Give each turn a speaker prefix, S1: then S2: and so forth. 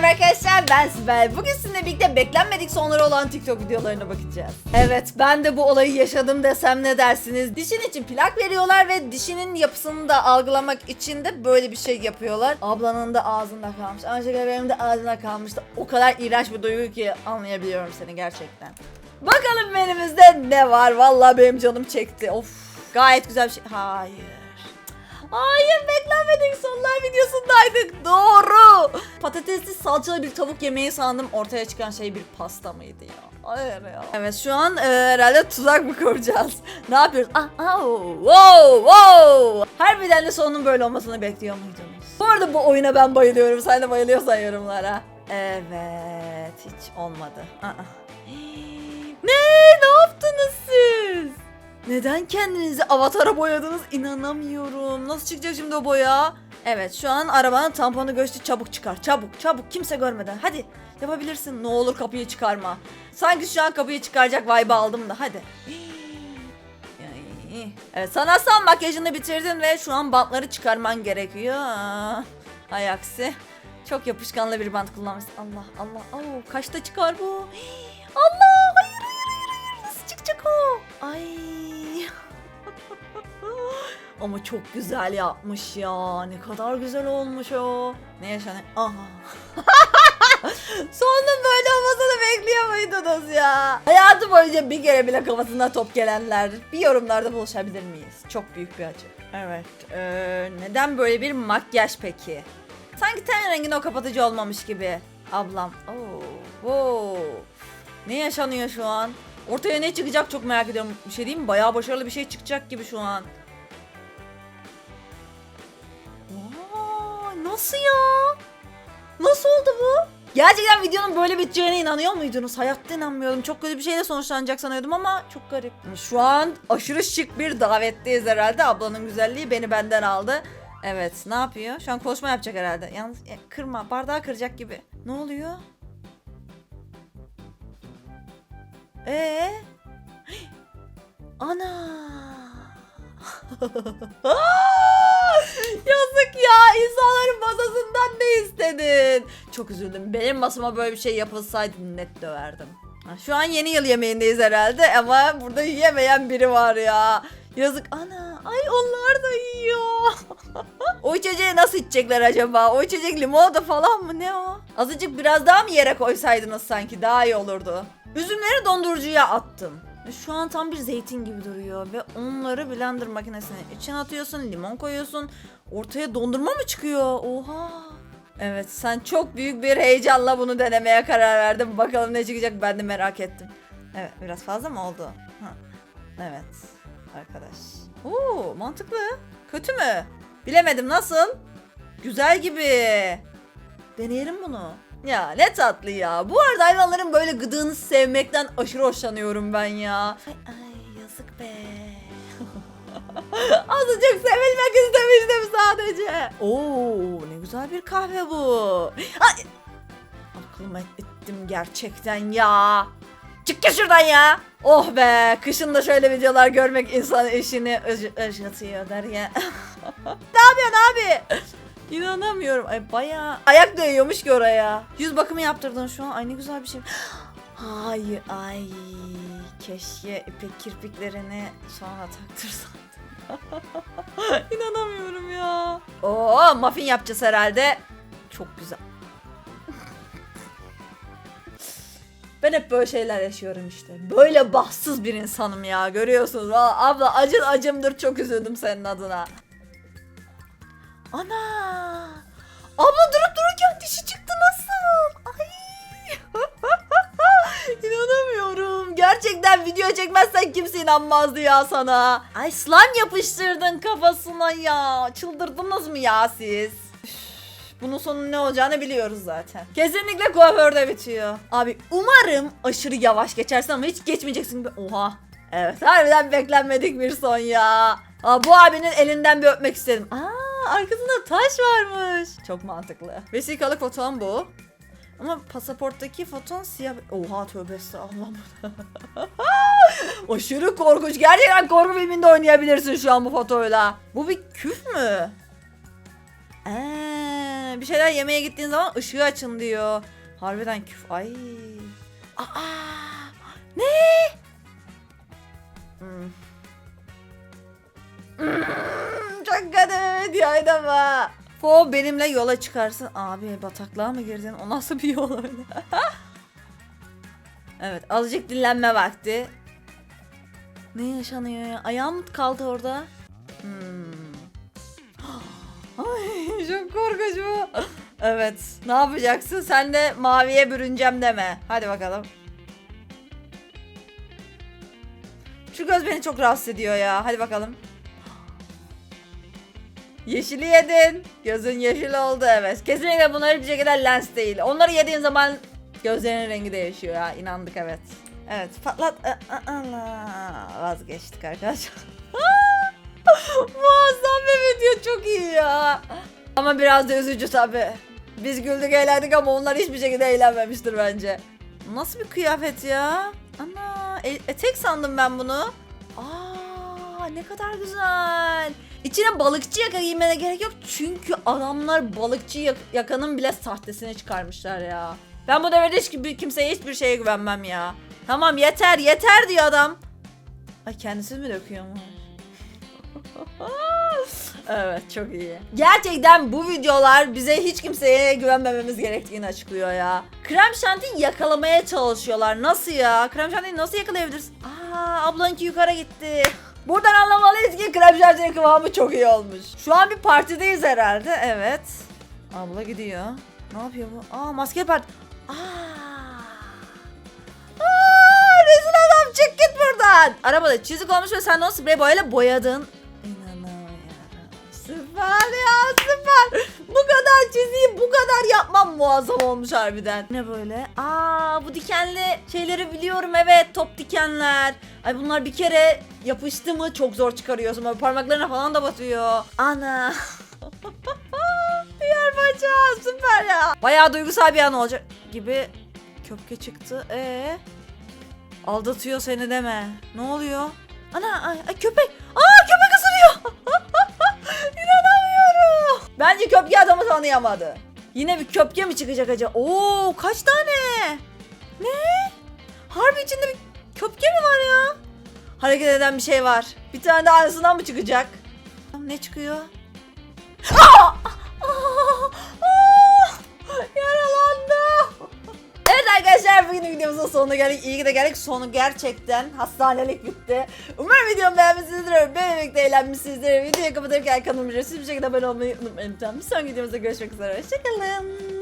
S1: merhaba arkadaşlar ben Sibel. Bugün sizinle birlikte beklenmedik sonları olan TikTok videolarına bakacağız. Evet ben de bu olayı yaşadım desem ne dersiniz? Dişin için plak veriyorlar ve dişinin yapısını da algılamak için de böyle bir şey yapıyorlar. Ablanın da ağzında kalmış. Anjela benim de ağzında kalmıştı. O kadar iğrenç bir duygu ki anlayabiliyorum seni gerçekten. Bakalım menümüzde ne var? Vallahi benim canım çekti. Of gayet güzel bir şey. Hayır. Hayır beklenmedik sonlar videosundaydık. Doğru. Patatesli salçalı bir tavuk yemeği sandım. Ortaya çıkan şey bir pasta mıydı ya? Hayır ya. Evet şu an e, herhalde tuzak mı kuracağız? ne yapıyoruz? Ah, ah, wow, wow. Harbiden de sonunun böyle olmasını bekliyor muydunuz? Bu arada bu oyuna ben bayılıyorum. Sen de bayılıyorsan yorumlara. Evet hiç olmadı. Aa. Ne? Ne yaptınız siz? Neden kendinizi avatara boyadınız? İnanamıyorum. Nasıl çıkacak şimdi o boya? Evet şu an arabanın tamponu göçtü. Çabuk çıkar. Çabuk çabuk. Kimse görmeden. Hadi yapabilirsin. Ne olur kapıyı çıkarma. Sanki şu an kapıyı çıkaracak vibe aldım da. Hadi. Ay. Evet sanatsal makyajını bitirdin ve şu an bantları çıkarman gerekiyor. Aksi. Çok yapışkanlı bir bant kullanmışsın. Allah Allah. Oo, kaçta çıkar bu? Allah Ama çok güzel yapmış ya. Ne kadar güzel olmuş o. Ne yaşanıyor? Aha. Sonunun böyle olmasını bekliyor muydunuz ya? Hayatı boyunca bir kere bile kafasına top gelenler bir yorumlarda buluşabilir miyiz? Çok büyük bir acı. Evet. eee, neden böyle bir makyaj peki? Sanki ten rengin o kapatıcı olmamış gibi. Ablam. Oo, wow. Ne yaşanıyor şu an? Ortaya ne çıkacak çok merak ediyorum. Bir şey diyeyim mi? Bayağı başarılı bir şey çıkacak gibi şu an. Nasıl ya? Nasıl oldu bu? Gerçekten videonun böyle biteceğine inanıyor muydunuz? Hayatta inanmıyordum. Çok kötü bir şeyle sonuçlanacak sanıyordum ama çok garip. Şu an aşırı şık bir davetteyiz herhalde. Ablanın güzelliği beni benden aldı. Evet ne yapıyor? Şu an konuşma yapacak herhalde. Yalnız e, kırma bardağı kıracak gibi. Ne oluyor? Ee? Ana! Yazık ya insanların masasından ne istedin? Çok üzüldüm. Benim masama böyle bir şey yapılsaydı net döverdim. Şu an yeni yıl yemeğindeyiz herhalde ama burada yiyemeyen biri var ya. Yazık ana. Ay onlar da yiyor. o içeceği nasıl içecekler acaba? O içecek limonata falan mı ne o? Azıcık biraz daha mı yere koysaydınız sanki daha iyi olurdu. Üzümleri dondurucuya attım. Şu an tam bir zeytin gibi duruyor ve onları blender makinesine içine atıyorsun, limon koyuyorsun. Ortaya dondurma mı çıkıyor? Oha! Evet sen çok büyük bir heyecanla bunu denemeye karar verdin. Bakalım ne çıkacak ben de merak ettim. Evet biraz fazla mı oldu? Ha. Evet arkadaş. Oo mantıklı. Kötü mü? Bilemedim nasıl? Güzel gibi. Deneyelim bunu. Ya ne tatlı ya. Bu arada hayvanların böyle gıdığını sevmekten aşırı hoşlanıyorum ben ya. Ay, ay yazık be. Azıcık sevilmek istemiştim sadece. Oo ne güzel bir kahve bu. Ay. Aklıma ettim gerçekten ya. Çık ya şuradan ya. Oh be kışın da şöyle videolar görmek insan işini ışıtıyor der ya. ne yapıyorsun abi? İnanamıyorum. Ay bayağı ayak değiyormuş ki oraya. Yüz bakımı yaptırdın şu an. Ay ne güzel bir şey. Ay ay. Keşke ipek kirpiklerini sonra taktırsaydım. İnanamıyorum ya. Oo muffin yapacağız herhalde. Çok güzel. Ben hep böyle şeyler yaşıyorum işte. Böyle bahtsız bir insanım ya. Görüyorsunuz. Abla acın acımdır. Çok üzüldüm senin adına. Ana! Abla durup dururken dişi çıktı nasıl? Ay! İnanamıyorum. Gerçekten video çekmezsen kimse inanmazdı ya sana. Ay slime yapıştırdın kafasına ya. Çıldırdınız mı ya siz? Üf, Bunun sonu ne olacağını biliyoruz zaten. Kesinlikle kuaförde bitiyor. Abi umarım aşırı yavaş geçersin ama hiç geçmeyeceksin. Oha. Evet harbiden beklenmedik bir son ya. Aa, bu abinin elinden bir öpmek istedim. Aa arkasında taş varmış. Çok mantıklı. Vesikalık foton bu. Ama pasaporttaki foton siyah. Oha tövbe estağfurullah. Aşırı korkunç. Gerçekten korku filminde oynayabilirsin şu an bu fotoyla. Bu bir küf mü? Ee, bir şeyler yemeye gittiğin zaman ışığı açın diyor. Harbiden küf. Ay. Aa. Ne? Hmm. Videoydu bu. Fo benimle yola çıkarsın. Abi bataklığa mı girdin? O nasıl bir yol öyle? evet azıcık dinlenme vakti. Ne yaşanıyor ya? Ayağım kaldı orada? Hmm. Ay çok korkunç bu. Evet. Ne yapacaksın? Sen de maviye bürüneceğim deme. Hadi bakalım. Şu göz beni çok rahatsız ediyor ya. Hadi bakalım. Yeşili yedin. Gözün yeşil oldu evet. Kesinlikle bunlar hiçbir şekilde lens değil. Onları yediğin zaman gözlerinin rengi değişiyor ya. İnandık evet. Evet patlat. Allah. Vazgeçtik arkadaşlar. Muazzam bir video çok iyi ya. Ama biraz da üzücü tabi. Biz güldük eğlendik ama onlar hiçbir şekilde eğlenmemiştir bence. Nasıl bir kıyafet ya? Ana e- etek sandım ben bunu. Aa ne kadar güzel. İçine balıkçı yaka giymene gerek yok çünkü adamlar balıkçı yak- yakanın bile sahtesini çıkarmışlar ya. Ben bu devirde hiç kimseye hiçbir şeye güvenmem ya. Tamam yeter yeter diyor adam. Ay kendisi mi döküyor mu? evet çok iyi. Gerçekten bu videolar bize hiç kimseye güvenmememiz gerektiğini açıklıyor ya. Krem şantiyi yakalamaya çalışıyorlar. Nasıl ya? Krem şantiyi nasıl yakalayabiliriz? Aa ablanınki yukarı gitti. Buradan anlamalıyız ki krem kıvamı çok iyi olmuş. Şu an bir partideyiz herhalde. Evet. Abla gidiyor. Ne yapıyor bu? Aa maske parti. Aa. Aa, rezil adam çık git buradan. Arabada çizik olmuş ve sen onu sprey boyayla boyadın. İnanamıyorum. Süper ya süper. Kadar çiziyi bu kadar yapmam muazzam olmuş harbiden. Ne böyle? Aa bu dikenli şeyleri biliyorum evet top dikenler. Ay bunlar bir kere yapıştı mı çok zor çıkarıyorsun. Böyle parmaklarına falan da batıyor. Ana. Diğer bacağı süper ya. Bayağı duygusal bir an olacak gibi köpke çıktı. Ee, aldatıyor seni deme. Ne oluyor? Ana ay, ay köpek. Aa Bence köpke adamı tanıyamadı. Yine bir köpke mi çıkacak acaba? Oo kaç tane? Ne? Harbi içinde bir köpke mi var ya? Hareket eden bir şey var. Bir tane de aynısından mı çıkacak? Ne çıkıyor? Aa! Bugün videomuzun sonuna geldik. İyi ki de geldik. Sonu gerçekten hastanelik bitti. Umarım videomu beğenmişsinizdir. Birlikte eğlenmişsinizdir. Videoyu kapatırken kanalıma ücretsiz bir şekilde abone olmayı unutmayın lütfen. Bir sonraki videomuzda görüşmek üzere. Hoşçakalın.